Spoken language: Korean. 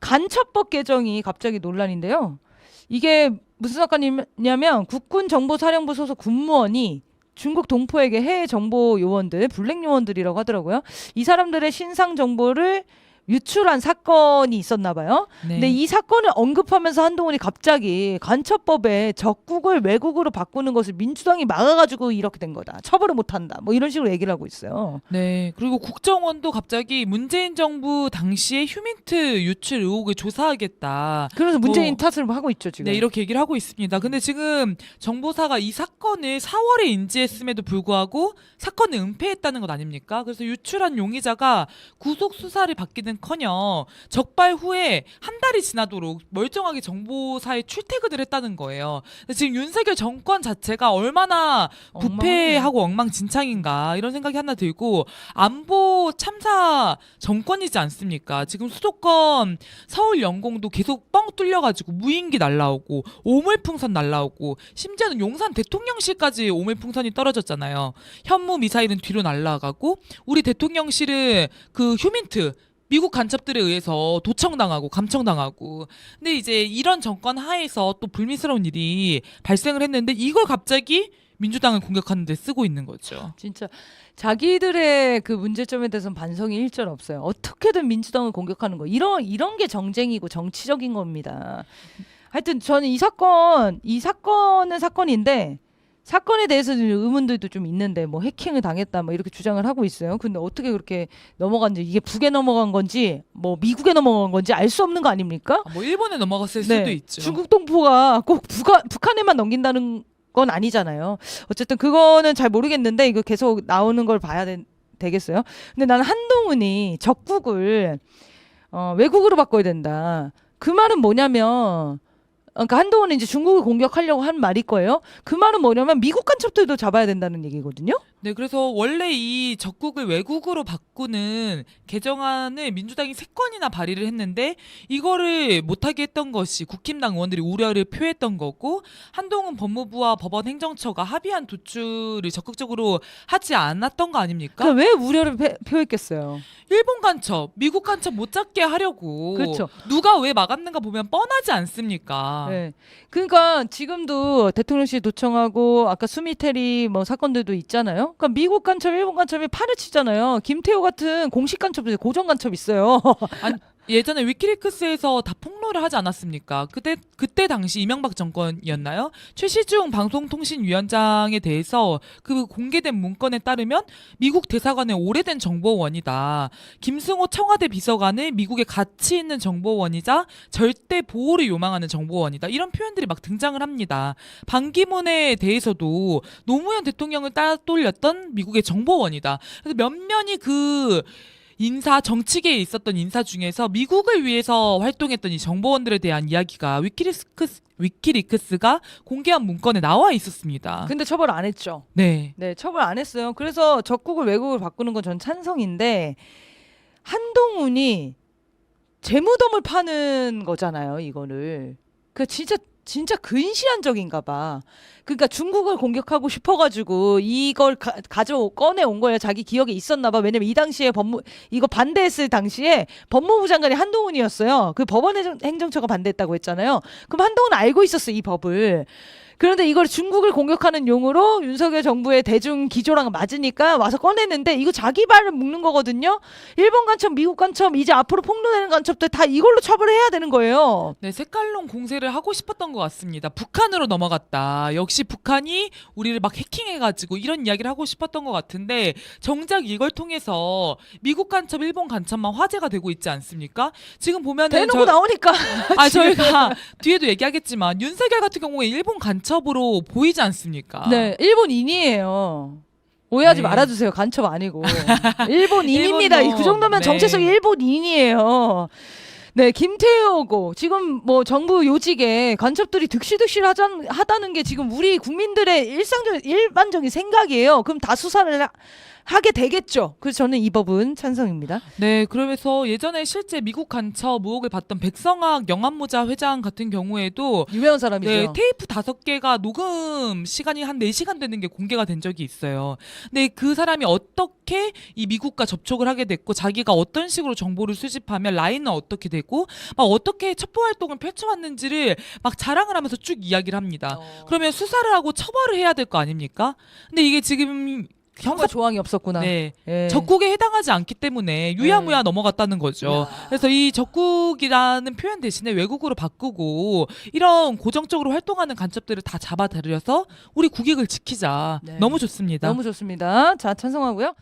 간첩법 개정이 갑자기 논란인데요. 이게 무슨 사건이냐면 국군 정보사령부 소속 군무원이 중국 동포에게 해외 정보 요원들, 블랙 요원들이라고 하더라고요. 이 사람들의 신상 정보를 유출한 사건이 있었나 봐요. 네. 근데 이 사건을 언급하면서 한동훈이 갑자기 간첩법에 적국을 외국으로 바꾸는 것을 민주당이 막아가지고 이렇게 된 거다. 처벌을 못한다. 뭐 이런 식으로 얘기를 하고 있어요. 네. 그리고 국정원도 갑자기 문재인 정부 당시의 휴민트 유출 의혹을 조사하겠다. 그래서 문재인 어. 탓을 하고 있죠 지금. 네, 이렇게 얘기를 하고 있습니다. 근데 지금 정보사가 이 사건을 4월에 인지했음에도 불구하고 사건을 은폐했다는 것 아닙니까? 그래서 유출한 용의자가 구속 수사를 받기는 커녕 적발 후에 한 달이 지나도록 멀쩡하게 정보사에 출퇴근을 했다는 거예요. 지금 윤석열 정권 자체가 얼마나 부패하고 엉망진창인가 이런 생각이 하나 들고 안보 참사 정권이지 않습니까? 지금 수도권 서울 연공도 계속 뻥 뚫려가지고 무인기 날라오고 오물풍선 날라오고 심지어는 용산 대통령실까지 오물풍선이 떨어졌잖아요. 현무 미사일은 뒤로 날아가고 우리 대통령실은 그 휴민트 미국 간첩들에 의해서 도청당하고 감청당하고 근데 이제 이런 정권 하에서 또 불미스러운 일이 발생을 했는데 이걸 갑자기 민주당을 공격하는 데 쓰고 있는 거죠. 진짜 자기들의 그 문제점에 대해서는 반성이 일절 없어요. 어떻게든 민주당을 공격하는 거. 이런 이런 게 정쟁이고 정치적인 겁니다. 하여튼 저는 이 사건 이 사건은 사건인데 사건에 대해서 는 의문들도 좀 있는데 뭐 해킹을 당했다 뭐 이렇게 주장을 하고 있어요. 근데 어떻게 그렇게 넘어간지 이게 북에 넘어간 건지 뭐 미국에 넘어간 건지 알 수 없는 거 아닙니까? 아, 뭐 일본에 넘어갔을 네. 수도 있죠. 중국 동포가 꼭 북한, 북한에만 넘긴다는 건 아니잖아요. 어쨌든 그거는 잘 모르겠는데 이거 계속 나오는 걸 봐야 되, 되겠어요. 근데 나는 한동훈이 적국을 어, 외국으로 바꿔야 된다. 그 말은 뭐냐면 어, 그러니까 한동훈은 이제 중국을 공격하려고 한 말일 거예요. 그 말은 뭐냐면 미국 간첩들도 잡아야 된다는 얘기거든요. 네, 그래서 원래 이 적국을 외국으로 바꾸는 개정안을 민주당이 세 건이나 발의를 했는데 이거를 못하게 했던 것이 국힘당 의원들이 우려를 표했던 거고 한동훈 법무부와 법원 행정처가 합의한 도출을 적극적으로 하지 않았던 거 아닙니까? 그러니까 왜 우려를 pe- 표했겠어요. 일본 간첩, 미국 간첩 못 잡게 하려고 그렇죠. 누가 왜 막았는가 보면 뻔하지 않습니까? 네. 그러니까 지금도 대통령실 도청하고 아까 수미테리 뭐 사건들도 있잖아요. 그러니까 미국 간첩, 일본 간첩이 판을 치잖아요. 김태호 같은 공식 간첩, 고정 간첩 있어요. 예전에 위키리크스에서 다 폭로를 하지 않았습니까? 그때 그때 당시 이명박 정권이었나요? 최시중 방송통신위원장에 대해서 그 공개된 문건에 따르면 미국 대사관의 오래된 정보원이다. 김승호 청와대 비서관은 미국에 가치 있는 정보원이자 절대 보호를 요망하는 정보원이다. 이런 표현들이 막 등장을 합니다. 반기문에 대해서도 노무현 대통령을 따돌렸던 미국의 정보원이다. 그래서 몇몇이 그 인사 정치계에 있었던 인사 중에서 미국을 위해서 활동했던 이 정보원들에 대한 이야기가 위키리크스 위키리크스가 공개한 문건에 나와 있었습니다. 근데 처벌 안 했죠. 네. 네, 처벌 안 했어요. 그래서 적국을 외국으로 바꾸는 건 전 찬성인데 한동훈이 재무덤을 파는 거잖아요, 이거를. 그 진짜 진짜 근시안적인가 봐. 그러니까 중국을 공격하고 싶어가지고 이걸 가, 가져 꺼내 온 거예요. 자기 기억에 있었나 봐. 왜냐면 이 당시에 법무 이거 반대했을 당시에 법무부 장관이 한동훈이었어요. 그 법원 행정- 행정처가 반대했다고 했잖아요. 그럼 한동훈 알고 있었어 이 법을. 그런데 이걸 중국을 공격하는 용으로 윤석열 정부의 대중 기조랑 맞으니까 와서 꺼냈는데 이거 자기 발을 묶는 거거든요. 일본 간첩, 미국 간첩, 이제 앞으로 폭로되는 간첩들 다 이걸로 처벌을 해야 되는 거예요. 네, 색깔론 공세를 하고 싶었던 것 같습니다. 북한으로 넘어갔다. 역시 북한이 우리를 막 해킹해가지고 이런 이야기를 하고 싶었던 것 같은데 정작 이걸 통해서 미국 간첩, 일본 간첩만 화제가 되고 있지 않습니까? 지금 보면은 대놓고 저- 나오니까. 아 저희가 뒤에도 얘기하겠지만 윤석열 같은 경우에 일본 간첩 으로 보이지 않습니까? 네, 일본인이에요. 오해하지 네. 말아주세요. 간첩 아니고 일본인입니다. 일본놈. 그 정도면 네. 정체성 일본인이에요. 네, 김태호고 지금 뭐 정부 요직에 간첩들이 득실득실 하자, 하다는 게 지금 우리 국민들의 일상적 일반적인 생각이에요. 그럼 다 수사를 하- 하게 되겠죠. 그래서 저는 이 법은 찬성입니다. 네, 그러면서 예전에 실제 미국 간첩 의혹을 받던 백성학 영암모자 회장 같은 경우에도 유명한 사람이죠. 네, 테이프 다섯 개가 녹음 시간이 한 4시간 되는 게 공개가 된 적이 있어요. 근데 그 사람이 어떻게 이 미국과 접촉을 하게 됐고 자기가 어떤 식으로 정보를 수집하면 라인은 어떻게 되고 막 어떻게 첩보 활동을 펼쳐왔는지를 막 자랑을 하면서 쭉 이야기를 합니다. 어. 그러면 수사를 하고 처벌을 해야 될 거 아닙니까? 근데 이게 지금 형사 조항이 없었구나. 네, 예. 적국에 해당하지 않기 때문에 유야무야 넘어갔다는 거죠. 야. 그래서 이 적국이라는 표현 대신에 외국으로 바꾸고 이런 고정적으로 활동하는 간첩들을 다 잡아들여서 우리 국익을 지키자. 네. 너무 좋습니다. 너무 좋습니다. 자, 찬성하고요.